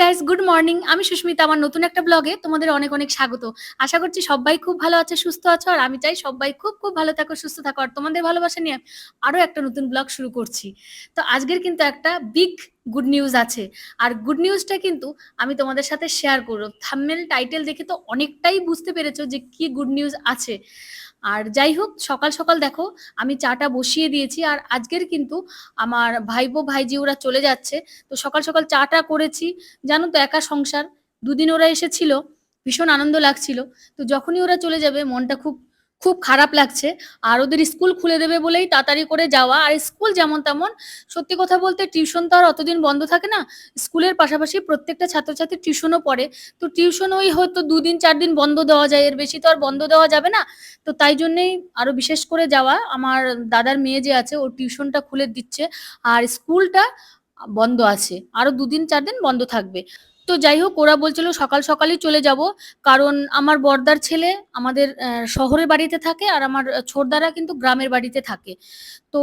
Guys good morning আমি সুস্মিতা, আমার নতুন একটা ব্লগে তোমাদের অনেক অনেক স্বাগত। আশা করছি সবাই খুব ভালো আছে, সুস্থ আছো, আর আমি চাই সবাই খুব খুব ভালো থাকো, সুস্থ থাকো। আর তোমাদের ভালোবাসা নিয়ে আরও একটা নতুন ব্লগ শুরু করছি। তো আজকের কিন্তু একটা বিগ গুড নিউজ আছে। আর গুড নিউজটা কিন্তু আমি তোমাদের সাথে শেয়ার করব। থাম্বনেল টাইটেল দেখে তো অনেকটাই বুঝতে পেরেছ যে কি গুড নিউজ আছে। আর যাই হোক, সকাল সকাল দেখো, আমি চাটা বসিয়ে দিয়েছি আর আজকের কিন্তু আমার ভাইবো ভাইজি ওরা চলে যাচ্ছে। তো সকাল সকাল চাটা করেছি। জানো তো একা সংসার, দুদিন ওরা এসেছিল, ভীষণ আনন্দ লাগছিল। তো যখনই ওরা চলে যাবে, মনটা খুব খুব খারাপ লাগছে। আর ওদের স্কুল খুলে দেবে বলেই তাড়াতাড়ি করে যাওয়া। আর স্কুল যেমন তেমন, সত্যি কথা বলতে টিউশন তো আর অতদিন বন্ধ থাকে না। স্কুলের পাশাপাশি প্রত্যেকটা ছাত্রছাত্রী টিউশনও পড়ে। তো টিউশন ওই হয়তো দুদিন চার দিন বন্ধ দেওয়া যায়। এর বেশি তো আর বন্ধ দেওয়া যাবে না। তো তাই জন্যেই আরও বিশেষ করে যাওয়া। আমার দাদার মেয়ে যে আছে ওর টিউশনটা খুলে দিচ্ছে। আর স্কুলটা বন্ধ আছে। আরও দুদিন চার দিন বন্ধ থাকবে। তো যাই হোক ওরা বলছিল সকাল সকালই চলে যাব। কারণ আমার বর্দার ছেলে আমাদের শহরের বাড়িতে থাকে আর আমার ছোটদারা কিন্তু গ্রামের বাড়িতে থাকে। তো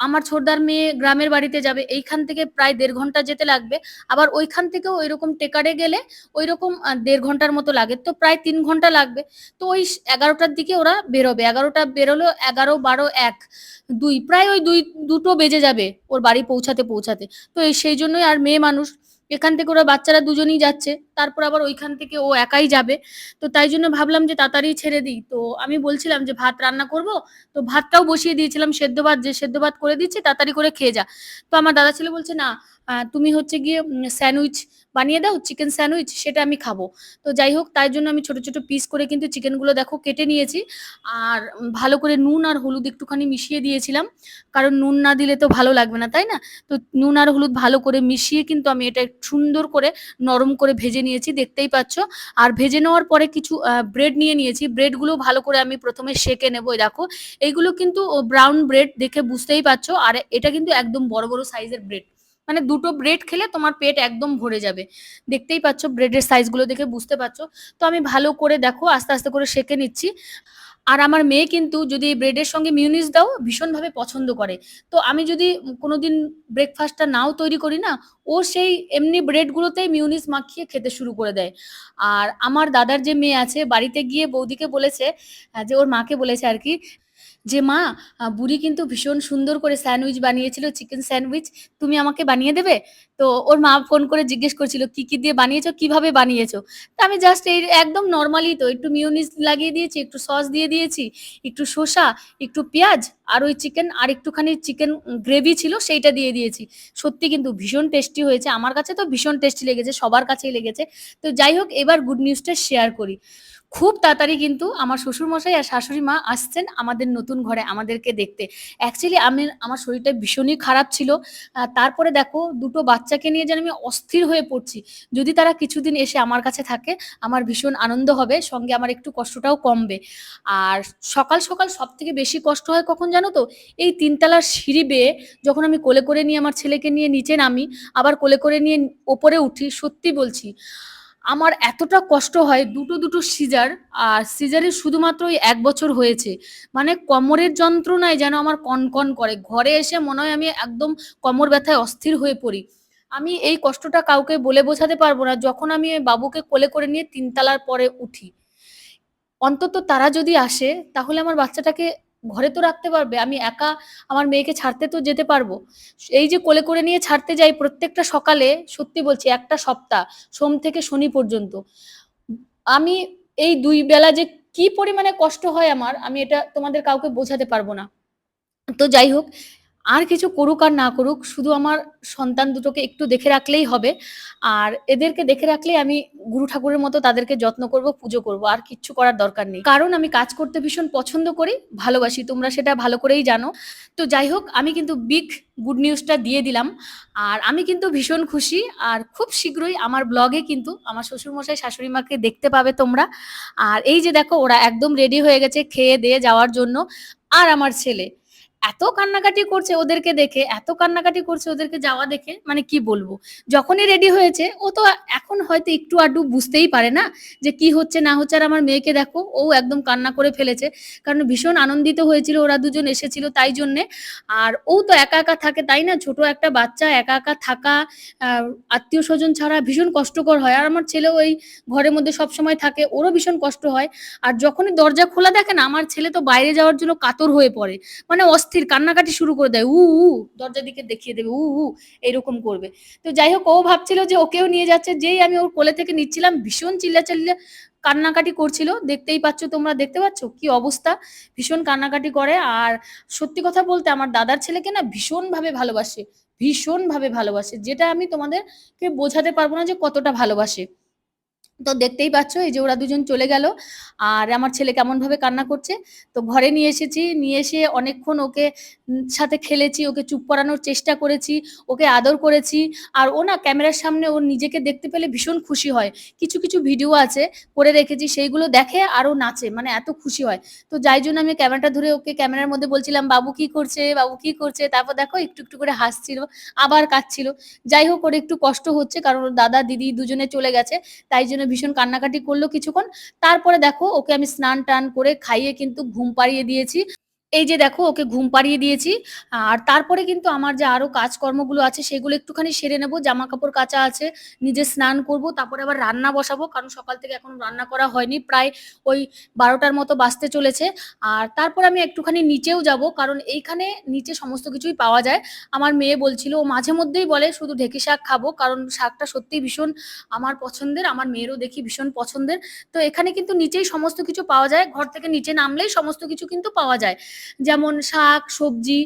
আমার ছোটদার মেয়ে গ্রামের বাড়িতে যাবে। এইখান থেকে প্রায় দেড় ঘণ্টা যেতে লাগবে। আবার ওইখান থেকেও ওইরকম টেকারে গেলে ওইরকম আহ, দেড় ঘণ্টার মতো লাগে। তো প্রায় তিন ঘণ্টা লাগবে। তো ওই এগারোটার দিকে ওরা বেরোবে। এগারোটা বেরোলো এগারো বারো এক। দুই প্রায় ওই দুই দুটো বেজে যাবে ওর বাড়ি পৌঁছাতে পৌঁছাতে। তো সেই জন্যই আর মেয়ে মানুষ এখান থেকে ওরা বাচ্চারা দুজনেই যাচ্ছে, তারপর আবার ওইখান থেকে ও একাই যাবে। তো তাই জন্য ভাবলাম যে তাড়াতাড়ি ছেড়ে দিই। তো আমি বলছিলাম যে ভাত রান্না করব, তো ভাতটাও বসিয়ে দিয়েছিলাম, সেদ্ধ ভাত যে সেদ্ধ ভাত করে দিচ্ছি, তাড়াতাড়ি করে খেয়ে যা। তো আমার দাদা ছেলে বলছে, না তুমি হচ্ছে গিয়ে স্যান্ডউইচ বানিয়ে দাও, চিকেন স্যান্ডউইচ, সেটা আমি খাব। তো যাই হোক, তাই জন্য আমি ছোট ছোট পিস করে কিন্তু চিকেনগুলো দেখো কেটে নিয়েছি। আর ভালো করে নুন আর হলুদ একটুখানি মিশিয়ে দিয়েছিলাম। কারণ নুন না দিলে তো ভালো লাগবে না, তাই না? তো নুন আর হলুদ ভালো করে মিশিয়ে কিন্তু আমি এটা সুন্দর করে নরম করে ভেজে নিয়েছি, দেখতেই পাচ্ছ। আর ভেজে নেওয়ার পরে কিছু ব্রেড নিয়ে নিয়েছি। ব্রেডগুলো ভালো করে আমি প্রথমে সেকে নেব দেখো। এইগুলো কিন্তু ব্রাউন ব্রেড দেখে বুঝতেই পারছ। আর এটা কিন্তু একদম বড় বড় সাইজের ব্রেড মানে দুটো ব্রেড খেলে তোমার পেট একদম ভরে যাবে। দেখতেই পাচ্ছ ব্রেডের সাইজগুলো দেখে বুঝতে পারছ। তো আমি ভালো করে দেখো, আস্তে আস্তে করে সেকে নিচ্ছি। আর আমার মেয়ে কিন্তু যদি ব্রেডের সঙ্গে মিউনিস দাও, ভীষণভাবে পছন্দ করে। তো আমি যদি কোনোদিন ব্রেকফাস্টটা নাও তৈরি করি না, ও সেই এমনি ব্রেডগুলোতেই মিউনিস মাখিয়ে খেতে শুরু করে দেয়। আর আমার দাদার যে মেয়ে আছে, বাড়িতে গিয়ে বৌদিকে বলেছে, যে ওর মাকে বলেছে আর কি যে, মা বুড়ি কিন্তু ভীষণ সুন্দর করে স্যান্ডউইচ বানিয়েছিল, চিকেন স্যান্ডউইচ। তুমি আমাকে বানিয়ে দেবে? তো ওর মা ফোন করে জিজ্ঞেস করছিল, কি কি দিয়ে বানিয়েছো? কীভাবে বানিয়েছো? তা আমি জাস্ট এই একদম নর্মালি তো একটু মিউনিস লাগিয়ে দিয়েছি, একটু সস দিয়ে দিয়েছি, একটু শসা, একটু পেঁয়াজ, আর ওই চিকেন, আর একটুখানি চিকেন গ্রেভি ছিল সেইটা দিয়ে দিয়েছি। সত্যি কিন্তু ভীষণ টেস্টি হয়েছে। আমার কাছে তো ভীষণ টেস্টি লেগেছে, সবার কাছেই লেগেছে। তো যাই হোক, এবার গুড নিউজটা শেয়ার করি। খুব তাড়াতাড়ি কিন্তু আমার শ্বশুরমশাই আর শাশুড়ি মা আসছেন আমাদের নতুন ঘরে আমাদেরকে দেখতে। অ্যাকচুয়ালি আমি, আমার শরীরটা ভীষণই খারাপ ছিল। তারপরে দেখো, দুটো বাচ্চাকে নিয়ে যেন আমি অস্থির হয়ে পড়ছি। যদি তারা কিছুদিন এসে আমার কাছে থাকে, আমার ভীষণ আনন্দ হবে, সঙ্গে আমার একটু কষ্টটাও কমবে। আর সকাল সকাল সব থেকে বেশি কষ্ট হয় কখন জানো তো? এই তিনতলার সিঁড়ি বেয়ে যখন আমি কোলে করে নিয়ে আমার ছেলেকে নিয়ে নিচে নামি, আবার কোলে করে নিয়ে ওপরে উঠি, সত্যি বলছি। আমার এতটা কষ্ট হয় দুটো দুটো সিজার আর সিজারে শুধুমাত্র ওই এক বছর হয়েছে। মানে কোমরের যন্ত্রণায় যেন আমার কনকন করে। ঘরে এসে মনে হয় আমি একদম কোমর ব্যথায় অস্থির হয়ে পড়ি। আমি এই কষ্টটা কাউকে বলে বোঝাতে পারব না। যখন আমি ওই বাবুকে কোলে করে নিয়ে তিনতলার পরে উঠি। অন্তত তারা যদি আসে, তাহলে আমার বাচ্চাটাকে ঘরে তো রাখতে পারবে, আমি একা আমার মেয়েকে ছাড়তে তো যেতে পারব। এই যে কোলে করে নিয়ে ছাড়তে যাই প্রত্যেকটা সকালে, সত্যি বলছি একটা সপ্তাহ, সোম থেকে শনি পর্যন্ত। আমি এই দুই বেলা যে কি পরিমাণে কষ্ট হয় আমার, আমি এটা তোমাদের কাউকে বোঝাতে পারব না। তো যাই হোক আর কিছু করুক আর না করুক, শুধু আমার সন্তান দুটোকে একটু দেখে রাখলেই হবে। আর এদেরকে দেখে রাখলেই আমি গুরু ঠাকুরের মতো তাদেরকে যত্ন করব, পুজো করব, আর কিচ্ছু করার দরকার নেই। কারণ আমি কাজ করতে ভীষণ পছন্দ করি, ভালোবাসি, তোমরা সেটা ভালো করেই জানো। তো যাই হোক, আমি কিন্তু বিগ গুড নিউজটা দিয়ে দিলাম। আর আমি কিন্তু ভীষণ খুশি, আর খুব শীঘ্রই আমার ব্লগে কিন্তু আমার শ্বশুরমশাই, শাশুড়ি মাকে দেখতে পাবে তোমরা। আর এই যে দেখো, ওরা একদম রেডি হয়ে গেছে খেয়ে দিয়ে যাওয়ার জন্য। আর আমার ছেলে এত কান্নাকাটি করছে ওদেরকে দেখে, এত কান্নাকাটি করছে ওদেরকে যাওয়া দেখে মানে কি বলব? যখনই রেডি হয়েছে ও তো এখন হয়তো একটু আধটু বুঝতেই পারে না যে কি হচ্ছে না হচ্ছে আর আমার মেয়েকে দেখো ও একদম কান্না করে ফেলেছে। কারণ ভীষণ আনন্দিত হয়েছিল ওরা দুজন এসেছিল তাই জন্যে। আর ও তো একা, একা থাকে তাই না? ছোট একটা বাচ্চা একা, একা থাকা আত্মীয় স্বজন ছাড়া ভীষণ কষ্টকর হয়। আর আমার ছেলেও এই ঘরের মধ্যে সবসময় থাকে। ওরও ভীষণ কষ্ট হয়। আর যখনই দরজা খোলা দেখে না আমার ছেলে তো বাইরে যাওয়ার জন্য কাতর হয়ে পড়ে। মানে অস্থির কান্নাকাটি শুরু করে দেয়। উ, উ দরজার দিকে দেখিয়ে দেবে। উ, উ এরকম করবে। তো যাই হোক ও ভাবছিল যে ওকেও নিয়ে যাচ্ছে। যেই আমি ওর কোলে থেকে নিচ্ছিলাম ভীষণ চিল্লাচিল্লি কান্নাকাটি করছিল। দেখতেই পাচ্ছ তোমরা দেখতে পাচ্ছ কি অবস্থা? ভীষণ কান্নাকাটি করে। আর সত্যি কথা বলতে আমার দাদার ছেলেকে না ভীষণভাবে ভালোবাসে। ভীষণভাবে ভালোবাসে। যেটা আমি তোমাদেরকে বোঝাতে পারব না যে কতটা ভালোবাসে। তো দেখতেই পাচ্ছ এই যে ওরা দুজন চলে গেল। আর আমার ছেলে কেমনভাবে কান্না করছে। তো ঘরে নিয়ে এসেছি। নিয়ে এসে অনেকক্ষণ ওকে সাথে খেলেছি, ওকে চুপ করানোর চেষ্টা করেছি, ওকে আদর করেছি। আর ও না ক্যামেরার সামনে ওর নিজেকে দেখতে পেলে ভীষণ খুশি হয়। কিছু, কিছু ভিডিও আছে করে রেখেছি সেইগুলো দেখে আর ও নাচে। মানে এত খুশি হয়। তো যাই জন্য আমি ক্যামেরাটা ধরে ওকে ক্যামেরার মধ্যে বলছিলাম, "বাবু কি করছে? বাবু কি করছে?" তারপর দেখো একটু, একটু করে হাসছিল, আবার কাঁদছিল। যাই হোক ওর একটু কষ্ট হচ্ছে কারণ দাদা, দিদি দুজনে চলে গেছে। তাই জন্য ভীষণ কান্নাকাটি করল কিছুক্ষণ। তারপরে দেখো ওকে আমি স্নান-টান করে খাইয়ে কিন্তু ঘুম পাড়িয়ে দিয়েছি। এই যে দেখো ওকে ঘুম পাড়িয়ে দিয়েছি। আর তারপরে কিন্তু আমার যে আরও কাজকর্মগুলো আছে সেগুলো একটুখানি সেরে নেব। জামাকাপড় কাচা আছে, নিজে স্নান করব। তারপরে আবার রান্না বসাবো। কারণ সকাল থেকে এখনও রান্না করা হয়নি। প্রায় ওই বারোটার মতো বাঁচতে চলেছে। আর তারপর আমি একটুখানি নিচেও যাব। কারণ এইখানে নিচে সমস্ত কিছুই পাওয়া যায়। আমার মেয়ে বলছিল ও মাঝে মধ্যেই বলে শুধু ঢেঁকি শাক খাব। কারণ শাকটা সত্যিই ভীষণ আমার পছন্দের। আমার মেয়েরও দেখি ভীষণ পছন্দের। তো এখানে কিন্তু নিচেই সমস্ত কিছু পাওয়া যায়। ঘর থেকে নিচে নামলেই সমস্ত কিছু কিন্তু পাওয়া যায়। যেমন শাক, সবজি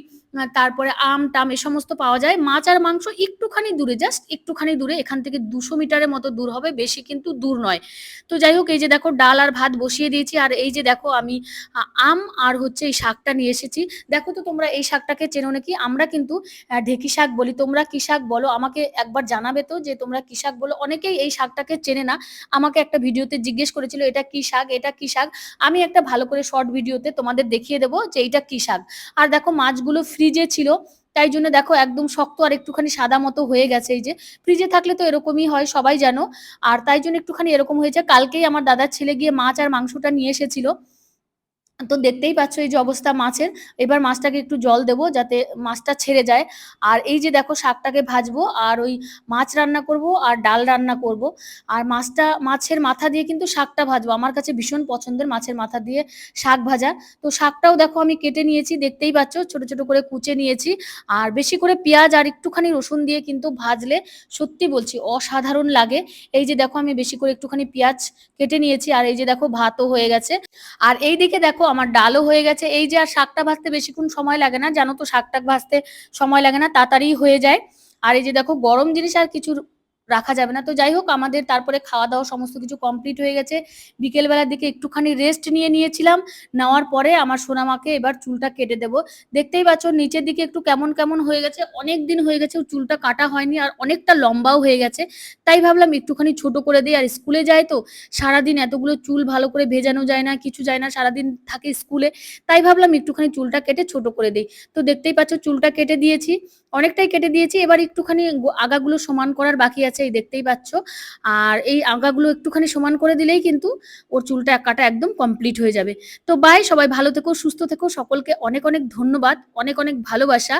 তারপরে আম-টাম এ সমস্ত পাওয়া যায়। মাছ আর মাংস একটুখানি দূরে জাস্ট একটুখানি দূরে। এখান থেকে দুশো মিটারের মতো দূর হবে। বেশি কিন্তু দূর নয়। তো যাই হোক এই যে দেখো ডাল আর ভাত বসিয়ে দিয়েছি। আর এই যে দেখো আমি আম আর হচ্ছে এই শাকটা নিয়ে এসেছি। দেখো তো তোমরা এই শাকটাকে চেনো নাকি? আমরা কিন্তু ঢেঁকি শাক বলি। তোমরা কি শাক বলো? আমাকে একবার জানাবে তো যে তোমরা কি শাক বলো? অনেকেই এই শাকটাকে চেনে না। আমাকে একটা ভিডিওতে জিজ্ঞেস করেছিল, "এটা কি শাক? এটা কি শাক?" আমি একটা ভালো করে শর্ট ভিডিওতে তোমাদের দেখিয়ে দেবো যে এইটা কি শাক। আর দেখো মাছগুলো ফ্রিজে ছিল। তাই জন্য দেখো একদম শক্ত আর একটুখানি সাদা মতো হয়ে গেছে এই যে। ফ্রিজে থাকলে তো এরকমই হয়, সবাই জানো। আর তাই জন্য একটুখানি এরকম হয়েছে। কালকেই আমার দাদার ছেলে গিয়ে মাছ আর মাংসটা নিয়ে এসেছিল। তো দেখতেই পাচ্ছ এই যে অবস্থা মাছের। এবার মাছটাকে একটু জল দেব যাতে মাছটা ছেড়ে যায়। আর এই যে দেখো শাকটাকে ভাজবো আর ওই মাছ রান্না করব আর ডাল রান্না করব। আর মাছটা মাছের মাথা দিয়ে কিন্তু শাকটা ভাজবো। আমার কাছে ভীষণ পছন্দের মাছের মাথা দিয়ে শাক ভাজা। তো শাকটাও দেখো আমি কেটে নিয়েছি দেখতেই পাচ্ছ ছোট, ছোট করে কুচে নিয়েছি। আর বেশি করে পেঁয়াজ আর একটুখানি রসুন দিয়ে কিন্তু ভাজলে সত্যি বলছি অসাধারণ লাগে। এই যে দেখো আমি বেশি করে একটুখানি পেঁয়াজ কেটে নিয়েছি। আর এই যে দেখো ভাতও হয়ে গেছে। আর এই দিকে দেখো আমার ডালও হয়ে গেছে। এই যে আর শাকটা ভাজতে বেশিক্ষণ সময় লাগে না। জানো তো শাক-টাক ভাজতে সময় লাগে না। তাড়াতাড়ি হয়ে যায়। আর এই যে দেখো গরম জিনিস আর কিছু রাখা যাবে না। তো যাই হোক আমাদের তারপরে খাওয়া-দাওয়া সমস্ত কিছু কমপ্লিট হয়ে গেছে। বিকেলবেলার দিকে একটুখানি রেস্ট নিয়ে নিয়েছিলাম। নেওয়ার পরে আমার সোনামাকে এবার চুলটা কেটে দেব। দেখতেই পাচ্ছ নিচের দিকে একটু কেমন, কেমন হয়ে গেছে। অনেক দিন হয়ে গেছে চুলটা কাটা হয়নি আর অনেকটা লম্বাও হয়ে গেছে। তাই ভাবলাম একটুখানি ছোট করে দিই আর স্কুলে যায় তো সারাদিন এতগুলো চুল ভালো করে ভেজানো যায় না, কিছু যায় না। সারাদিন থাকে স্কুলে। তাই ভাবলাম একটুখানি চুলটা কেটে ছোট করে দিই তো দেখতেই পাচ্ছ চুলটা কেটে দিয়েছি। অনেকটাই কেটে দিয়েছি। এবার একটুখানি আগাগুলো সমান করার বাকি আছে এই দেখতেই পাচ্ছ। আর এই আগাগুলো একটুখানি সমান করে দিলেই কিন্তু ওর চুলটা কাটা একদম কমপ্লিট হয়ে যাবে। তো বাই সবাই ভালো থেকো, সুস্থ থেকো। সকলকে অনেক, অনেক ধন্যবাদ। অনেক, অনেক ভালোবাসা।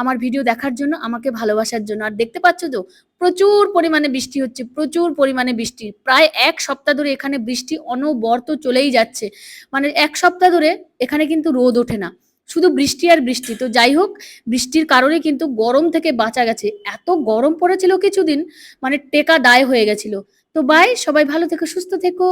আমার ভিডিও দেখার জন্য, আমাকে ভালোবাসার জন্য। আর দেখতে পাচ্ছ তো প্রচুর পরিমাণে বৃষ্টি হচ্ছে, প্রচুর পরিমাণে বৃষ্টি। প্রায় এক সপ্তাহ ধরে এখানে বৃষ্টি অনবরত চলেই যাচ্ছে। মানে এক সপ্তাহ ধরে এখানে কিন্তু রোদ ওঠে না। শুধু বৃষ্টি আর বৃষ্টি। তো যাই হোক বৃষ্টির কারণে কিন্তু গরম থেকে বাঁচা গেছে। এত গরম পড়েছিল কিছুদিন মানে টেকা দায় হয়ে গেছিল। তো বাই সবাই ভালো থেকো, সুস্থ থেকো।